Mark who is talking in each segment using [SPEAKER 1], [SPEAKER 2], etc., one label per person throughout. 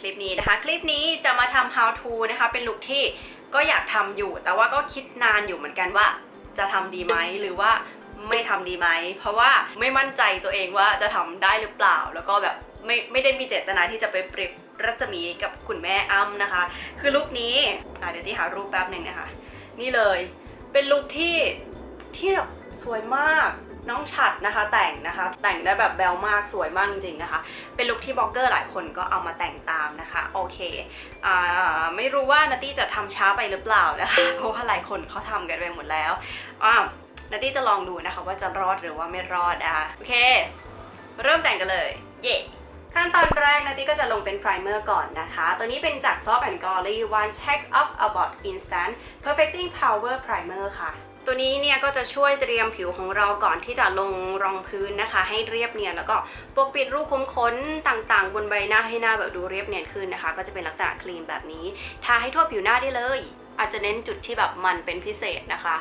[SPEAKER 1] คลิปนี้นะคะ คลิปนี้จะมาทำ how to นะคะ เป็นลุคที่ก็อยากทำอยู่ แต่ว่าก็คิดนานอยู่เหมือนกันว่าจะทำดีไหมหรือว่าไม่ทำดีไหม เพราะว่าไม่มั่นใจตัวเองว่าจะทำได้หรือเปล่า แล้วก็แบบไม่ไม่ได้มีเจตนาที่จะไปเปรียบรัศมีกับคุณแม่อ้ำนะคะ คือลุคนี้เดี๋ยวที่หารูปแป๊บหนึ่งนะคะ นี่เลย เป็นลุคที่ที่แบบสวยมาก น้องฉัดนะคะแต่งนะคะ แต่งได้แบบแบลมากสวยมากจริงๆนะคะ เป็นลุคที่บล็อกเกอร์หลายคนก็เอามาแต่งตามนะคะ โอเคอ่าไม่รู้ว่านัตตี้จะทำช้าไปหรือเปล่านะคะเพราะว่าหลายคนเขาทำกันไปหมดแล้วอ่านัตตี้จะลองดูนะคะว่าจะรอดหรือว่าไม่รอดนะคะโอเค เริ่มแต่งกันเลย เย่ขั้นตอนแรกนัตตี้ก็จะลงเป็น primer ก่อนนะคะ ตัวนี้เป็นจาก Soft and Glory One Check Up About Instant Perfecting Power Primer ค่ะ ตัวนี้เนี่ยก็จะช่วยเตรียมผิวของเราก่อนที่จะลงรองพื้นนะคะ ให้เรียบเนียนแล้วก็ปกปิดรูขุมขนต่างๆ บนใบหน้าให้หน้าแบบดูเรียบเนียนขึ้นนะคะ ก็จะเป็นลักษณะคลีนแบบนี้ทาให้ทั่วผิวหน้าได้เลย อาจจะเน้นจุดที่แบบมันเป็นพิเศษนะคะ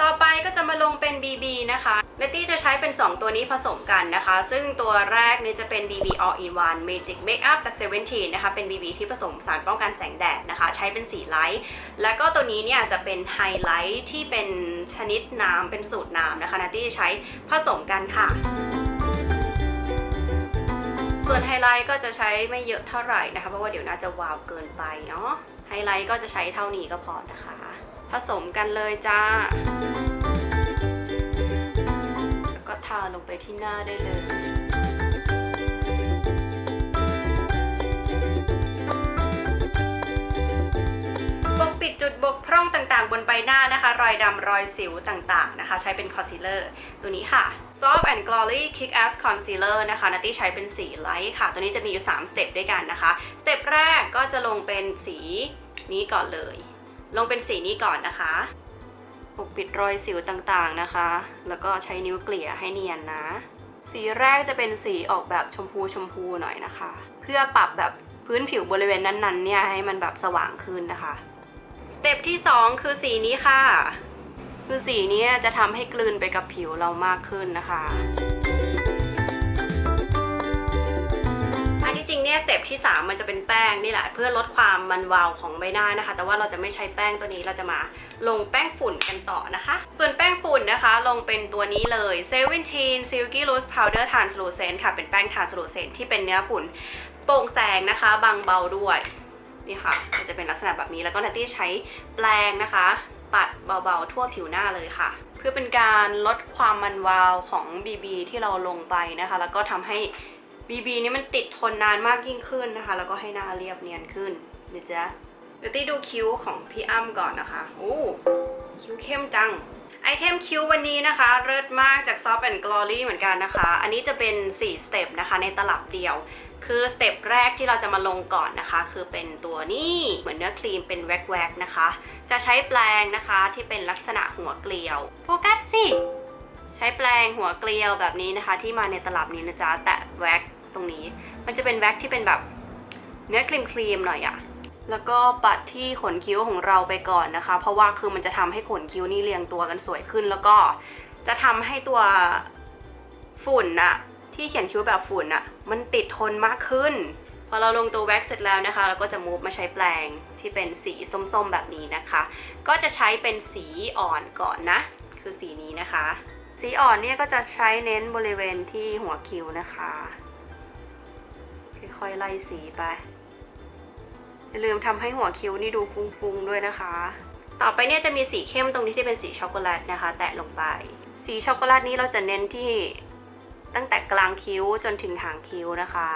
[SPEAKER 1] ต่อไปก็จะมาลงเป็น BB นะคะ เนตตี้จะใช้เป็น 2 ตัวนี้ผสมกันนะคะ ซึ่งตัวแรกนี่จะเป็น BB All in One Magic Makeup จาก Seventeen นะคะ เป็น BB ที่ผสมสารป้องกันแสงแดดนะคะ ใช้เป็นสีไลท์แล้วก็ตัวนี้เนี่ยจะเป็นไฮไลท์ที่เป็นชนิดน้ำเป็นสูตรน้ำนะคะเนตตี้จะใช้ผสมกันค่ะส่วนไฮไลท์ก็จะใช้ไม่เยอะเท่าไหร่นะคะ เพราะว่าเดี๋ยวน่าจะวาวเกินไปเนาะไฮไลท์ก็จะใช้เท่านี้ก็พอนะคะ ผสมกันเลยจ้า ทาลงไปที่หน้าได้เลยปกปิดจุดบกพร่องต่างๆ บนใบหน้านะคะ รอยดำรอยสิวต่างๆนะคะ ใช้เป็นคอนซีลเลอร์ตัวนี้ค่ะ Soft and Glory Kick Ass Concealer นะคะนัตตี้ใช้เป็นสีไลท์ค่ะ ตัวนี้จะมีอยู่ 3 สเต็ปด้วยกันนะคะ สเต็ปแรกก็จะลงเป็นสีนี้ก่อนเลย ลงเป็นสีนี้ก่อนนะคะ ปกปิดรอยสิวต่างๆนะคะ แล้วก็ใช้นิ้วเกลี่ยให้เนียนนะ สีแรกจะเป็นสีออกแบบชมพูชมพูหน่อยนะคะ เพื่อปรับแบบพื้นผิวบริเวณนั้นๆเนี่ยให้มันแบบสว่างขึ้นนะคะ สเต็ปที่ 2 คือสีนี้ค่ะ คือสีนี้จะทำให้กลืนไปกับผิวเรามากขึ้นนะคะ จริงเนี่ยสเต็ปที่ 3 มันจะเป็นแป้งนี่แหละ เพื่อลดความมันวาวของใบหน้านะคะ แต่ว่าเราจะไม่ใช้แป้งตัวนี้เราจะมาลงแป้งฝุ่นกันต่อนะคะ ส่วนแป้งฝุ่นนะคะลงเป็นตัวนี้เลย17 Silky Loose Powder Translucent ค่ะ เป็นแป้ง translucent ที่เป็นเนื้อฝุ่นโปร่งแสงนะคะบางเบาด้วยนี่ค่ะมันจะเป็นลักษณะแบบนี้แล้วก็นัตตี้ใช้แปรงนะคะ ปัดเบาๆทั่วผิวหน้าเลยค่ะ เพื่อเป็นการลดความมันวาวของ BB ที่เราลงไปนะคะ แล้วก็ทำให้ BB นี้มันติดทนนานมากยิ่งขึ้นนะคะ แล้วก็ให้หน้าเรียบเนียนขึ้นนะจ๊ะเดี๋ยวตี้ดูคิ้วของพี่อ้ำก่อนนะคะโอ้คิ้วเข้มจังไอเทมคิ้ววันนี้นะคะ เลิศมากจาก Soft and Glory เหมือนกันนะคะ อันนี้จะเป็น 4 สเต็ปนะคะ ในตลับเดียว คือสเต็ปแรกที่เราจะมาลงก่อนนะคะ คือเป็นตัวนี้เหมือนเนื้อครีมเป็นแว็กๆนะคะ จะใช้แปรงนะคะที่เป็นลักษณะหัวเกลียวโฟกัสสิใช้แปรงหัวเกลียวแบบนี้นะคะ ที่มาในตลับนี้นะจ๊ะแตะแว็ก ตรงนี้ มันจะเป็นแว็กที่เป็นแบบเนื้อครีมครีมๆหน่อยอะแล้วก็ปัดที่ขนคิ้วของเราไปก่อนนะคะ เพราะว่าคือมันจะทำให้ขนคิ้วนี่เรียงตัวกันสวยขึ้น แล้วก็จะทำให้ตัวฝุ่นอะที่เขียนคิ้วแบบฝุ่นอะมันติดทนมากขึ้น พอเราลงตัวแว็กเสร็จแล้วนะคะเราก็จะมูฟมาใช้แปรงที่เป็นสีส้มๆแบบนี้นะคะ ก็จะใช้เป็นสีอ่อนก่อนนะ คือสีนี้นะคะ สีอ่อนเนี่ยก็จะใช้เน้นบริเวณที่หัวคิ้วนะคะ ค่อยๆไล่สีไป อย่าลืมทำให้หัวคิ้วนี่ดูฟุ้งๆด้วยนะคะ ต่อไปเนี่ยจะมีสีเข้มตรงนี้ที่เป็นสีช็อกโกแลตนะคะ แตะลงไป สีช็อกโกแลตนี้เราจะเน้นที่ตั้งแต่กลางคิ้วจนถึงหางคิ้วนะคะ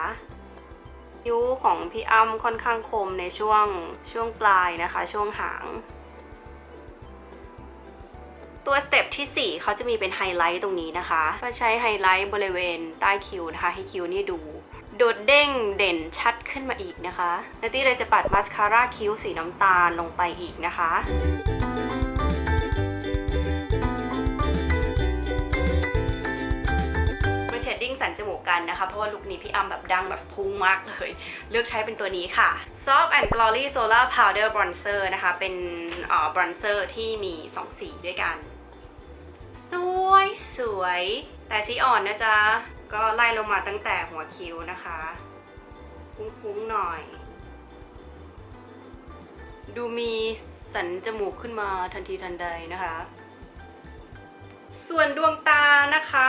[SPEAKER 1] คิ้วของพี่อ้ำค่อนข้างคมในช่วงช่วงปลายนะคะ ช่วงหาง ตัวสเต็ปที่ 4 เขาจะมีเป็นไฮไลท์ตรงนี้นะคะ ก็ใช้ไฮไลท์บริเวณใต้คิ้วนะคะ ให้คิ้วนี่ดู โดดเด้งเด่นชัดขึ้นมาอีกนะคะนัตตี้เลยจะปัดมาสคาร่าคิ้วสีน้ำตาลลงไปอีกนะคะมาเชดดิ้งสันจมูกกันนะคะ เพราะว่าลุคนี้พี่อัมแบบดังแบบพุ่งมากเลย เลือกใช้เป็นตัวนี้ค่ะ Soft and Glory Solar Powder Bronzer นะคะ เป็นออบรอนเซอร์ที่มี 2 สีด้วยกัน สวยสวย แต่สีอ่อนนะจ๊ะ ก็ไล่ลงมาตั้งแต่หัวคิ้วนะคะ ฟุ้งๆหน่อย ดูมีสันจมูกขึ้นมาทันทีทันใดนะคะ ส่วนดวงตานะคะ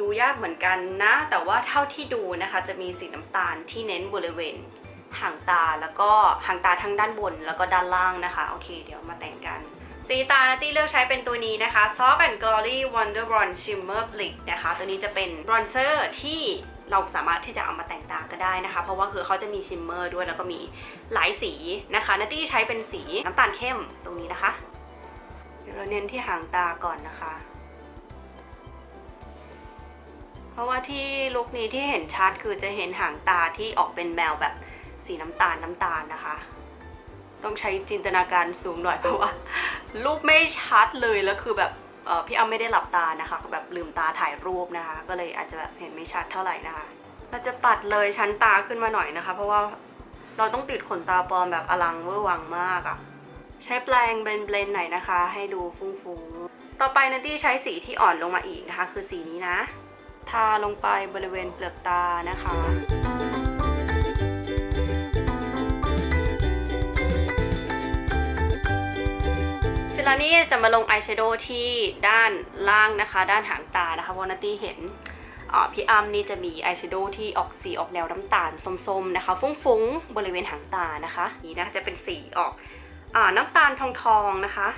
[SPEAKER 1] ดูยากเหมือนกันนะ แต่ว่าเท่าที่ดูนะคะ จะมีสีน้ำตาลที่เน้นบริเวณหางตาแล้วก็หางตาทั้งด้านบนแล้วก็ด้านล่างนะคะ โอเค เดี๋ยวมาแต่งกัน สีตานาตี้เลือกใช้เป็นตัวนี้นะคะ Soft and Glory Wonder Bronze Shimmer Blick นะคะ ตัวนี้จะเป็นบรอนเซอร์ที่เราสามารถที่จะเอามาแต่งตาก็ได้นะคะ เพราะว่าคือเขาจะมีชิมเมอร์ด้วยแล้วก็มีหลายสีนะคะนาตี้ใช้เป็นสีน้ำตาลเข้มตรงนี้นะคะ เดี๋ยวเราเน้นที่หางตาก่อนนะคะ เพราะว่าที่ลุคนี้ที่เห็นชัดคือจะเห็นหางตาที่ออกเป็นแมวแบบสีน้ำตาลน้ำตาลนะคะ ต้องใช้จินตนาการสูงหน่อยเพราะว่า รูปไม่ชัดเลยแล้วคือแบบพี่อ้ำไม่ได้หลับตานะคะแบบลืมตาถ่ายรูปนะคะ ก็เลยอาจจะแบบเห็นไม่ชัดเท่าไหร่นะคะ เราจะปัดเลยชั้นตาขึ้นมาหน่อยนะคะ เพราะว่าเราต้องติดขนตาปลอมแบบอลังเวอร์วังมากอะ่ะใช้แปรงเบลนๆหน่อยนะคะ ให้ดูฟุ้งๆ ต่อไปนันตี้ใช้สีที่อ่อนลงมาอีกนะคะ คือสีนี้นะ ทาลงไปบริเวณเปลือกตานะคะ ร็จแล้วนี่จะมาลงอายแชโดว์ที่ด้านล่างนะคะ ด้านหางตานะคะเพราะนัตตี้เห็นพี่อ้ำนี่จะมีอายแชโดว์ที่ออกสีออกแนวน้ำตาลส้มๆนะคะ ฟุ้งๆ บริเวณหางตานะคะ นี่นะจะเป็นสีออกอน้ำตาลทองๆนะคะ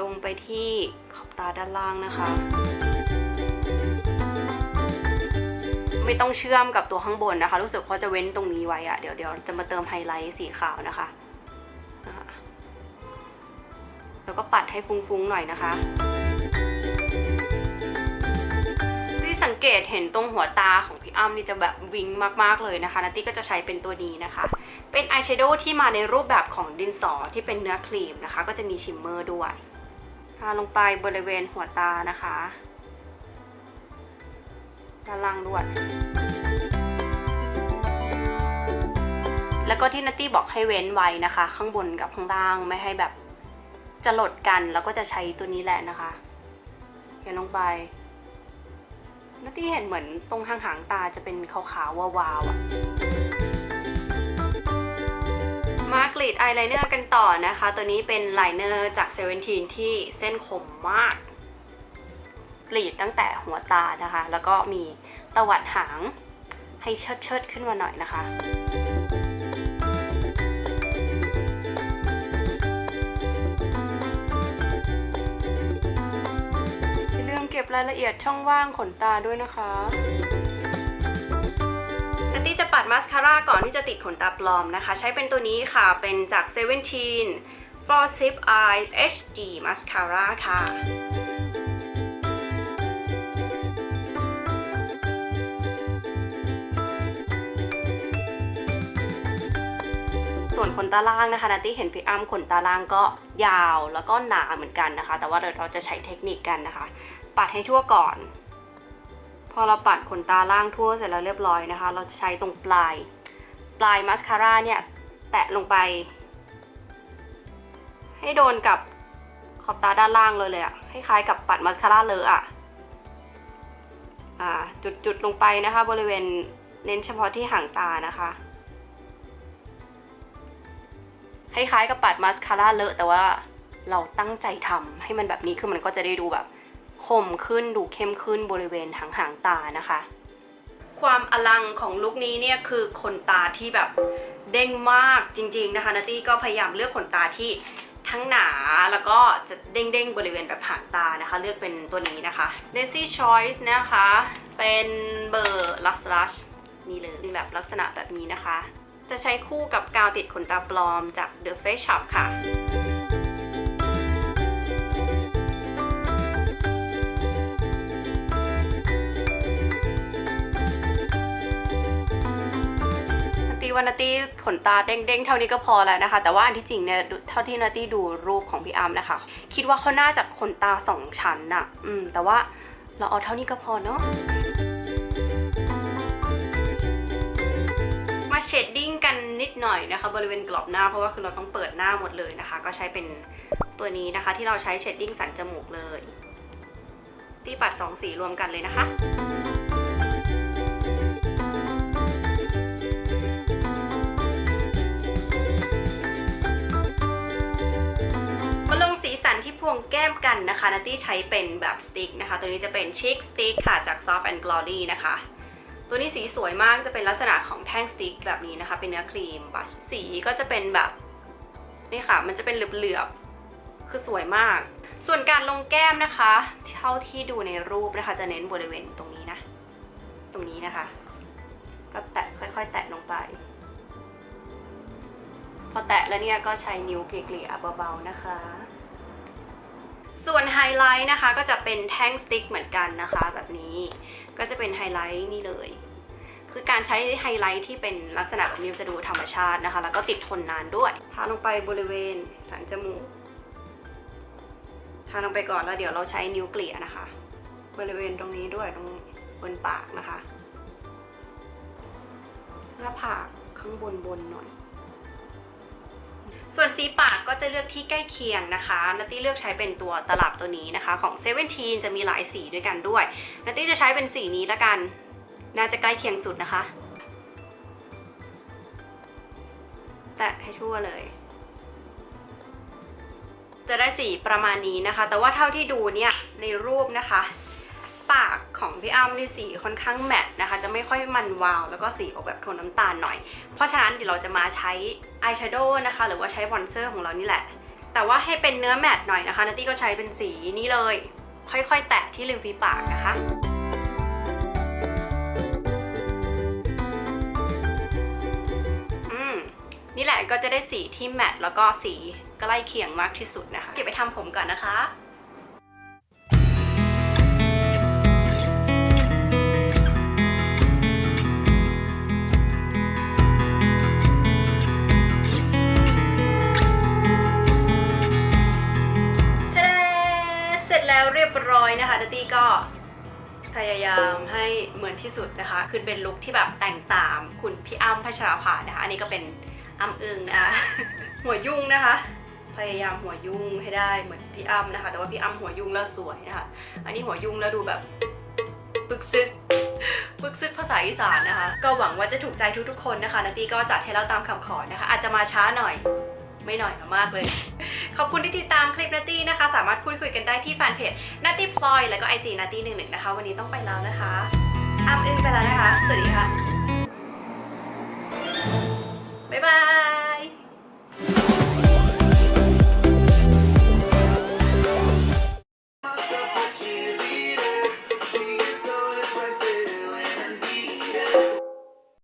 [SPEAKER 1] ลงไปที่ขอบตาด้านล่างนะคะ ไม่ต้องเชื่อมกับตัวข้างบนนะคะ รู้สึกเขาจะเว้นตรงนี้ไว้อะเดี๋ยวเดี๋ยวจะมาเติมไฮไลท์สีขาวนะคะ ก็ปัดให้ฟุ้งๆหน่อยนะคะที่สังเกตเห็นตรงหัวตาของพี่อ้ำนี่จะแบบวิงมากๆเลยนะคะนัตตี้ก็จะใช้เป็นตัวนี้นะคะ เป็นอายแชโดว์ที่มาในรูปแบบของดินสอที่เป็นเนื้อครีมนะคะ ก็จะมีชิมเมอร์ด้วยทาลงไปบริเวณหัวตานะคะด้านล่างด้วย แล้วก็ที่นัตตี้บอกให้เว้นไว้นะคะ ข้างบนกับข้างล่างไม่ให้แบบ จะหลดกันแล้วก็จะใช้ตัวนี้แหละนะคะเขียนลงไปนัตตี้เห็นเหมือนตรงหางหางตาจะเป็นขาวๆวาวๆอะมากรีดอายไลเนอร์กันต่อนะคะ ตัวนี้เป็นไลเนอร์จากเซเว่นทีนที่เส้นคมมากกรีดตั้งแต่หัวตานะคะ แล้วก็มีตวัดหางให้เชิดเชิดๆขึ้นมาหน่อยนะคะ ก็บรายละเอียดช่องว่างขนตาด้วยนะคะนัตตี้จะปัดมาสคาร่าก่อนที่จะติดขนตาปลอมนะคะ ใช้เป็นตัวนี้ค่ะเป็นจาก17 For Zip Eye HD Mascara ค่ะส่วนขนตาล่างนะคะนัตตี้เห็นพี่อ้ำขนตาล่างก็ยาวแล้วก็หนาเหมือนกันนะคะ แต่ว่าเดี๋ยวเราจะใช้เทคนิคกันนะคะ ปัดให้ทั่วก่อน พอเราปัดขนตาล่างทั่วเสร็จแล้วเรียบร้อยนะคะ เราจะใช้ตรงปลาย ปลายมาสคาร่าเนี่ย แตะลงไป ให้โดนกับขอบตาด้านล่างเลยเลยอะให้คล้ายกับปัดมาสคาร่าเลยอะอ่าจุดจุดๆลงไปนะคะ บริเวณเน้นเฉพาะที่หางตานะคะคล้ายๆกับปัดมาสคาร่าเลอะแต่ว่าเราตั้งใจทำให้มันแบบนี้คือมันก็จะได้ดูแบบ คมขึ้นดูเข้มขึ้นบริเวณหางหางตานะคะ ความอลังของลุคนี้เนี่ยคือขนตาที่แบบเด้งมากจริง ๆนะคะนัตตี้ก็พยายามเลือกขนตาที่ทั้งหนาแล้วก็จะเด้งๆบริเวณแบบหางตานะคะ เลือกเป็นตัวนี้นะคะ Daisy Choice นะคะ เป็นเบอร์ Lux Lush นี่เลยเป็นแบบลักษณะแบบนี้นะคะ จะใช้คู่กับกาวติดขนตาปลอมจาก The Face Shop ค่ะ ว่านาตี้ขนตาเด้งๆ เท่านี้ก็พอแล้วนะคะ แต่ว่าอันที่จริงเนี่ยเท่าที่นาตี้ดูรูปของพี่อาร์มนะคะ คิดว่าเขาน่าจะขนตาสองชั้นน่ะ อืม แต่ว่าเราเอาเท่านี้ก็พอเนาะมาเชดดิ้งกันนิดหน่อยนะคะ บริเวณกรอบหน้าเพราะว่าคือเราต้องเปิดหน้าหมดเลยนะคะ ก็ใช้เป็นตัวนี้นะคะ ที่เราใช้เชดดิ้งสันจมูกเลยตีปัดสองสีรวมกันเลยนะคะ ที่พวงแก้มกันนะคะนัตตี้ใช้เป็นแบบสติ๊กนะคะ ตัวนี้จะเป็นชิคสติ๊กค่ะจาก Soft and Glory นะคะ ตัวนี้สีสวยมากจะเป็นลักษณะของแท่งสติ๊กแบบนี้นะคะ เป็นเนื้อครีมบัชสีก็จะเป็นแบบนี่ค่ะ มันจะเป็นเหลือบๆคือสวยมาก ส่วนการลงแก้มนะคะ เท่าที่ดูในรูปนะคะ จะเน้นบริเวณตรงนี้นะ ตรงนี้นะคะ ก็แตะค่อยๆ แตะลงไป พอแตะแล้วเนี่ยก็ใช้นิ้วเกลี่ยๆเบาๆนะคะ ส่วนไฮไลท์นะคะก็จะเป็นแท่งสติ๊กเหมือนกันนะคะ แบบนี้ก็จะเป็นไฮไลท์นี่เลย คือการใช้ไฮไลท์ที่เป็นลักษณะแบบนี้จะดูธรรมชาตินะคะ แล้วก็ติดทนนานด้วย ทาลงไปบริเวณสันจมูก ทาลงไปก่อนแล้วเดี๋ยวเราใช้นิ้วเกลี่ยนะคะ บริเวณตรงนี้ด้วยตรงบนปากนะคะหน้าผากข้างบนบนหน่อย ส่วนสีปากก็จะเลือกที่ใกล้เคียงนะคะนัตตี้เลือกใช้เป็นตัวตลับตัวนี้นะคะ ของ7 e เ e จะมีหลายสีด้วยกันด้วยนัตตี้จะใช้เป็นสีนี้ละกัน น่าจะใกล้เคียงสุดนะคะ แตะให้ทั่วเลยจะได้สีประมาณนี้นะคะ แต่ว่าเท่าที่ดูเนี่ยในรูปนะคะ ปากของพี่อ้ำนี่สีค่อนข้างแมตต์นะคะ จะไม่ค่อยมันวาว แล้วก็สีออกแบบโทนน้ำตาลหน่อย เพราะฉะนั้นเดี๋ยวเราจะมาใช้อายแชโดว์นะคะ หรือว่าใช้บอนเซอร์ของเรานี่แหละ แต่ว่าให้เป็นเนื้อแมตต์หน่อยนะคะนัตตี้ก็ใช้เป็นสีนี้เลย ค่อยๆ แตะที่ริมฝีปากนะคะอืมนี่แหละก็จะได้สีที่แมตต์แล้วก็สีใกล้เคียงมากที่สุดนะคะเดี๋ยวไปทำผมก่อนนะคะ แล้วเรียบร้อยนะคะนัตตี้ก็พยายามให้เหมือนที่สุดนะคะ คือเป็นลุคที่แบบแต่งตามคุณพี่อ้ำพัชราภานะคะ อันนี้ก็เป็นอ้ำอึงนะคะหัวยุ่งนะคะ พยายามหัวยุ่งให้ได้เหมือนพี่อ้ำนะคะ แต่ว่าพี่อ้ำหัวยุ่งแล้วสวยนะคะ อันนี้หัวยุ่งแล้วดูแบบปึกซึกปึกซึกภาษาอีสานนะคะ ก็หวังว่าจะถูกใจทุกๆคนนะคะนัตตี้ก็จัดให้เราตามคำขอนะคะ อาจจะมาช้าหน่อย ไม่หน่อยนะมากเลย ขอบคุณที่ติดตามคลิปนัตตี้นะคะ สามารถพูดคุยกันได้ที่แฟนเพจนัตตี้พลอยแล้วก็ไอจีนัตตี้หนึ่งหนึ่งนะคะ วันนี้ต้องไปแล้วนะคะอ้ำอึ้งไปแล้วนะคะ สวัสดีค่ะ บ๊ายบาย